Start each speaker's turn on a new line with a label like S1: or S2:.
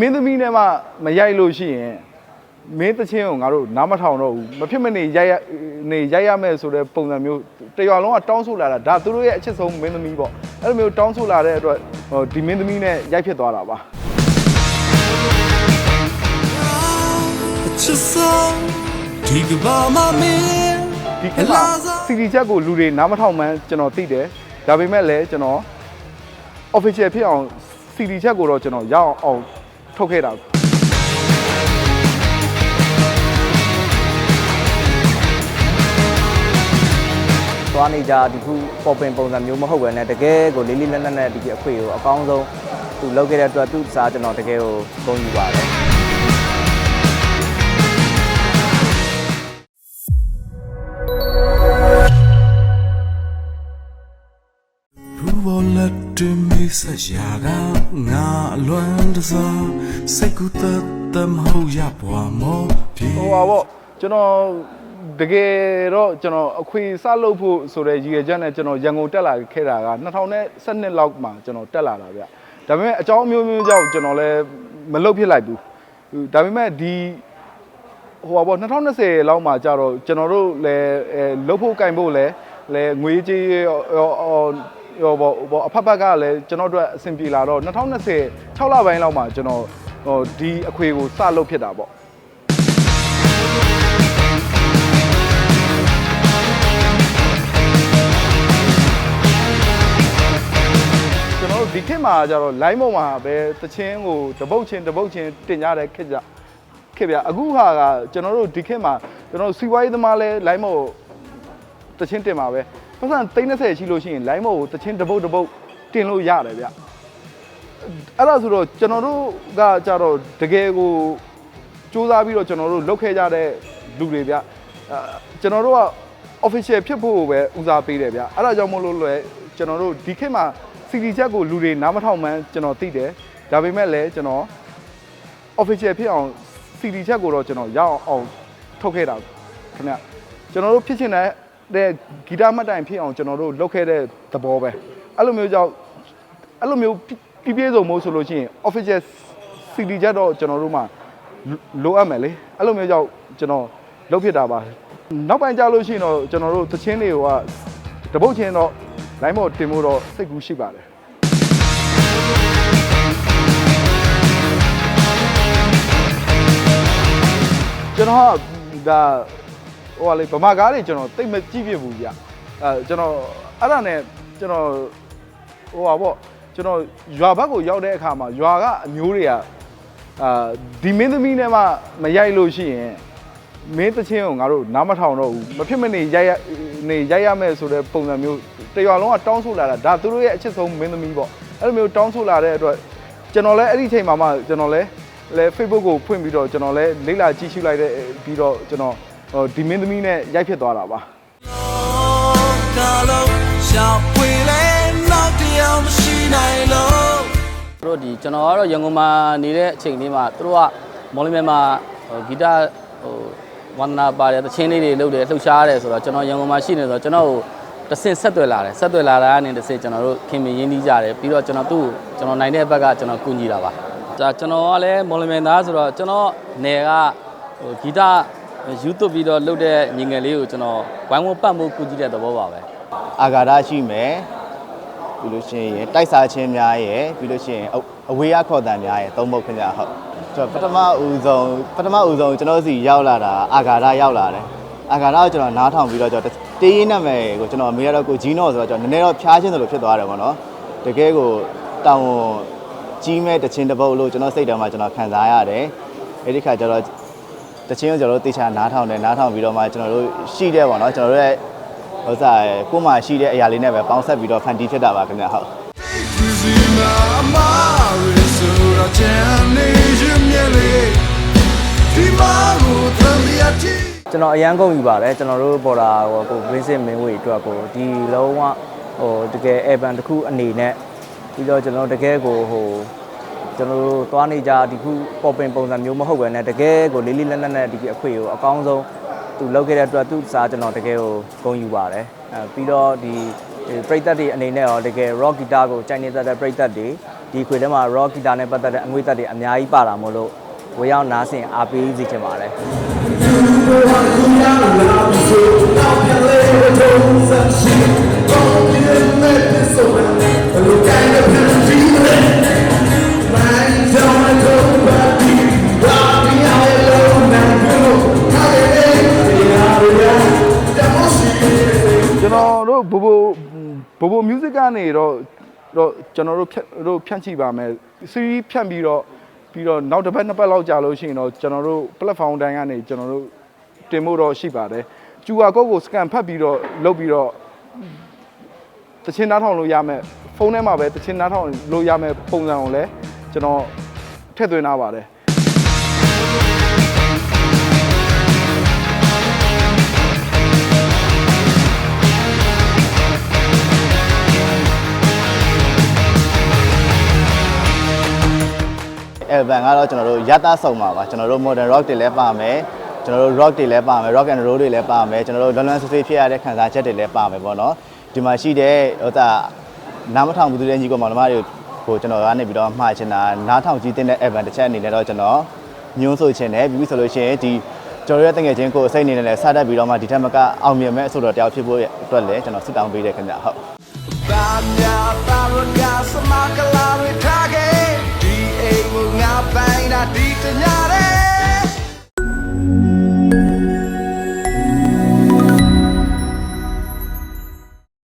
S1: မင်းသမီးနဲ့မှမရိုက်လို့ရှိရင်မင်းတချင်းကိုငါတို့နားမထောင်တော့ဘူးမဖြစ်မနေရိုက်ရနေရိုက်ရမယ်ဆိုတဲ့ပုံစံမျိုးတရွာလုံးကတောင်းဆိုလာတာဒါသူတို့ရဲ့အချစ်ဆုံးမင်းသမီးပေါ့အဲ့လိုမျိုးတောင်းဆိုလာတဲ့အတွက်ဟိုဒီမင်းသမီးနဲ့ရိုက်ဖြစ်သွားတာပါ
S2: ချစ်ဆုံးဒီကဘာမမင်း
S1: ဒီခေတ်မှာစီဒီချက်ကိုလူတွေနားမထောင်မှန်းကျွန်တော်သိတယ်ဒါပေမဲ့လည်းကျွန်တော် official ဖြစ်အောင်စီဒီချက်ကိုတော့ကျွန်တော်ရအောင်အောင် ထုတ်ခဲ့တာ
S3: သွားနေကြဒီခုပေါ်ပင်ပုံစံမျိုးမဟုတ်ပဲねတကယ်ကိုလေးလေးနက်နက်နဲ့ဒီအခွေကိုအကောင်းဆုံးသူလုပ်ခဲ့တဲ့အတွက်သူ့စားကျွန်တော်တကယ်ကိုဂုဏ်ယူပါတယ်
S2: ရူဘောလက်တင်မီဆက်ရာကငါအလွမ်းတစားစိတ်ကူတတ်တမဟုတ်ရပွားမောပြေ
S1: ဟိုပါပေါ့ကျွန်တော်တကယ်တော့ကျွန်တော်အခွေစလုပ်ဖို့ဆိုတဲ့ရည်ရွယ်ချက်နဲ့ကျွန်တော်ရန်ကုန်တက်လာခဲ့တာက2012လောက်မှာကျွန်တော်တက်လာတာဗျဒါပေမဲ့အကြောင်းအမျိုးမျိုးကြောင့်ကျွန်တော်လည်းမလုပ်ဖြစ်လိုက်ဘူးဒါပေမဲ့ဒီဟိုပါပေါ့2020လောက်မှာကြတော့ကျွန်တော်တို့လည်းအဲလုပ်ဖို့ကင်ဖို့လည်းလည်းငွေကြေး ရောရောရောပေါ့ပေါ့အဖက်ဖက်ကလည်းကျွန်တော်တို့အဆင်ပြေလာတော့2020 6လပိုင်းလောက်မှာကျွန်တော်ဟိုဒီအခွေကိုစလုပ်ဖြစ်တာပေါ့ကျွန်တော်တို့ဒီခေတ်မှာကျတော့ line ပေါ်မှာပဲတချင်းကိုတပုတ်ချင်းတပုတ်ချင်းတင်ကြတဲ့ခေတ်ကြခေတ်ဗျအခုဟာကကျွန်တော်တို့ဒီခေတ်မှာကျွန်တော်တို့စီဝိုင်းသမားလဲ line ပေါ်တချင်းတင်ပါပဲ ပတ်စံ30ရှိလို့ရှိရင် line ပေါ်ကိုတချင်းတပုတ်တပုတ်တင်လို့ရတယ်ဗျအဲ့ဒါဆိုတော့ကျွန်တော်တို့ကကြတော့တကယ်ကိုစူးစမ်းပြီးတော့ကျွန်တော်တို့လုပ်ခဲ့ကြတဲ့လူတွေဗျအဲကျွန်တော်တို့က official ဖြစ်ဖို့ပဲဦးစားပေးတယ်ဗျအဲ့ဒါကြောင့်မို့လို့လဲကျွန်တော်တို့ဒီခေတ်မှာ CD ချက်ကိုလူတွေနားမထောင်မှန်းကျွန်တော်သိတယ်ဒါပေမဲ့လည်းကျွန်တော် official ဖြစ်အောင် CD ချက်ကိုတော့ကျွန်တော်ရအောင်အောင်ထုတ်ခဲ့တာခင်ဗျကျွန်တော်တို့ဖြစ်ချင်တဲ့ ဂီတမှတ်တိုင်ဖြစ်အောင်ကျွန်တော်တို့လုပ်ခဲ့တဲ့သဘောပဲအဲ့လိုမျိုးကြောင့်အဲ့လိုမျိုးပြည့်ပြည့်စုံမို့ဆိုလို့ရှိရင် official CD ချက်တော့ကျွန်တော်တို့မှလိုအပ်မယ်လေအဲ့လိုမျိုးကြောင့်ကျွန်တော်လုပ်ဖြစ်တာပါနောက်ပိုင်းကြလို့ရှိရင်တော့ကျွန်တော်တို့သချင်းတွေကတပုတ်ချင်းတော့ line မော်တင်ဖို့တော့စိတ်ကူးရှိပါတယ်ကျွန်တော်ကဒါ ဟိုကလေဗမာကားတွေကျွန်တော်တိတ်မကြည့်ပြဘူးဗျအဲကျွန်တော်အဲ့ဒါနဲ့ကျွန်တော်ဟိုပါပေါ့ကျွန်တော်ရွာဘက်ကိုရောက်တဲ့အခါမှာရွာကအမျိုးတွေကအာဒီမင်းသမီးနဲ့မှမရိုက်လို့ရှိရင်မင်းတချင်းကိုငါတို့နားမထောင်တော့ဘူးမဖြစ်မနေရိုက်ရနေရိုက်ရမယ်ဆိုတဲ့ပုံစံမျိုးတရွာလုံးကတောင်းဆိုလာတာဒါသူတို့ရဲ့အချစ်ဆုံးမင်းသမီးပေါ့အဲ့လိုမျိုးတောင်းဆိုလာတဲ့အတွက်ကျွန်တော်လည်းအဲ့ဒီအချိန်မှာမှကျွန်တော်လည်းလဲ Facebook ကိုဖွင့်ပြီးတော့ကျွန်တော်လည်းလေ့လာကြည့်ရှုလိုက်တဲ့ပြီးတော့ကျွန်တော် ဟိုဒီမင်းသမီးနဲ့ရိုက်ဖြစ်သွားတာပါ
S2: ကာလုံးရှောက်ပွေလဲနောက်တရားမရှိနိုင်လို့
S4: သူတို့ဒီကျွန်တော်ကတော့ရန်ကုန်မှာနေတဲ့အချိန်လေးမှာသူတို့ကမော်လမြိုင်မှာဟိုဂီတဟိုဝန္ဒနာပါတယ်တချင်းလေးတွေလုပ်တယ်လှုပ်ရှားရတယ်ဆိုတော့ကျွန်တော်ရန်ကုန်မှာရှိနေဆိုတော့ကျွန်တော်ကိုတစ်ဆင့်ဆက်သွယ်လာတယ်ဆက်သွယ်လာတာကနေတစ်ဆင့်ကျွန်တော်တို့ခင်မင်ရင်းနှီးကြတယ်ပြီးတော့ကျွန်တော်သူ့ကိုကျွန်တော်နိုင်တဲ့ဘက်ကကျွန်တော်ကူညီတာပါဒါကျွန်တော်ကလည်းမော်လမြိုင်သားဆိုတော့ကျွန်တော်နယ်ကဟိုဂီတ YouTube ပြီးတော့လုပ်တဲ့ညီငယ်လေးကိုကျွန်တော်ဝိုင်းဝန်းပတ်မှုကူညီတဲ့သဘောပါပဲ
S3: အာဂါရရှိမယ်ပြီးလို့ရှိရင်တိုက်စားခြင်းများရယ်ပြီးလို့ရှိရင်အဝေးရခေါ်တန်များရယ်သုံးပုတ်ခင်ဗျာဟုတ်ကျွန်တော်ပထမဦးဆုံးပထမဦးဆုံးကျွန်တော်စီရောက်လာတာအာဂါရရောက်လာတယ်အာဂါရကိုကျွန်တော်နားထောင်ပြီးတော့ကျွန်တော်တေးရင်းနာမည်ကိုကျွန်တော်အမေကတော့ကိုဂျီနိုဆိုတော့ကျွန်တော်နည်းနည်းတော့ဖျားခြင်းသလိုဖြစ်သွားတယ်ပေါ့နော်တကယ်ကိုတောင်းဝန်ကြီးမဲ့တခြင်းတစ်ပုတ်လို့ကျွန်တော်စိတ်ထဲမှာကျွန်တော်ခံစားရတယ်အဲ့ဒီခါကျတော့ တခြင်းကိုကျွန်တော်တို့တေချာနားထောင်တယ်နားထောင်ပြီးတော့မှကျွန်တော်တို့ရှိတဲ့ပေါ့နော်ကျွန်တော်တို့ရဲ့ဟိုစားကိုယ်မှရှိတဲ့အရာလေးနဲ့ပဲပေါင်းဆက်ပြီးတော့ဖန်တီးဖြစ်တာပါခင်ဗျဟုတ်
S2: Easy mama resura chane jimyele Dimaro thambiati
S3: ကျွန်တော်အရန်ကုန်ယူပါတယ်ကျွန်တော်တို့ပေါ်တာဟိုကို Vincent မင်းဝေအတွက်ကိုဒီလုံးဝဟိုတကယ် Evan တစ်ခုအနေနဲ့ပြီးတော့ကျွန်တော်တကယ်ကိုဟို ကျွန်တော်တို့သွားနေကြဒီခုပေါ်ပင်ပုံစံမျိုးမဟုတ်ပဲねတကယ်ကိုလေးလေးနက်နက်နဲ့ဒီအခွေကိုအကောင်းဆုံးသူလုပ်ခဲ့တဲ့အတွက်သူစားကျွန်တော်တကယ်ကိုဂုဏ်ယူပါတယ်အဲပြီးတော့ဒီပရိသတ်တွေအနေနဲ့ရောတကယ် rock guitar ကိုကြိုက်နေတတ်တဲ့ပရိသတ်တွေ
S2: ဒီခွေထဲမှာ rock guitar နဲ့ပတ်သက်တဲ့အငွေသက်တွေအများကြီးပါတာမို့လို့ဝေရောက်နားဆင်အားပေးစီချင်ပါတယ်
S1: ကျွန်တော်တို့ဘိုဘိုဘိုဘို music ကနေတော့တော့ကျွန်တော်တို့ဖြတ်တို့ဖြန့်ချိပါမယ်စီးဖြန့်ပြီးတော့ပြီးတော့နောက်တစ်ပတ်နှစ်ပတ်လောက်ကြာလို့ရှိရင်တော့ကျွန်တော်တို့ platform တိုင်းကနေကျွန်တော်တို့တင်ဖို့တော့ရှိပါတယ်။ QR code ကို scan ဖတ်ပြီးတော့လုပ်ပြီးတော့တချင်းနားထောင်လို့ရမယ်ဖုန်းထဲမှာပဲတချင်းနားထောင်လို့ရမယ်ပုံစံကိုလည်းကျွန်တော်ထည့်သွင်းထားပါတယ်
S3: album ကတော့ကျွန်တော်တို့ရတဆုံပါပါကျွန်တော်တို့ modern rock တွေလည်းပါမယ်ကျွန်တော်တို့ rock တွေလည်းပါမယ် rock and roll တွေလည်းပါမယ်ကျွန်တော်တို့လွန်လွန်ဆွေးဆွေးဖြစ်ရတဲ့ခံစားချက်တွေလည်းပါမယ်ပေါ့နော်ဒီမှာရှိတဲ့ဟိုတာနားမထောင်ဘူးတဲ့ညီကောင်မောင်နှမတွေကိုကျွန်တော်ကနေပြီးတော့မှားချင်တာနားထောင်ကြည့်တဲ့ album တစ်ချက်အနေနဲ့တော့ကျွန်တော်ညွှန်းဆိုချင်တယ်ပြီးပြီဆိုလို့ရှိရင်ဒီကျွန်တော်ရဲ့တငယ်ချင်းကိုစိတ်အနေနဲ့လည်းစတတ်ပြီးတော့မှဒီထက်မကအောင်မြင်မဲ့အဆိုတော်တယောက်ဖြစ်ဖို့အတွက်လည်းကျွန်တော်ဆုတောင်းပေးတယ်ခင်ဗျဟုတ်
S5: Banya Baraka Samana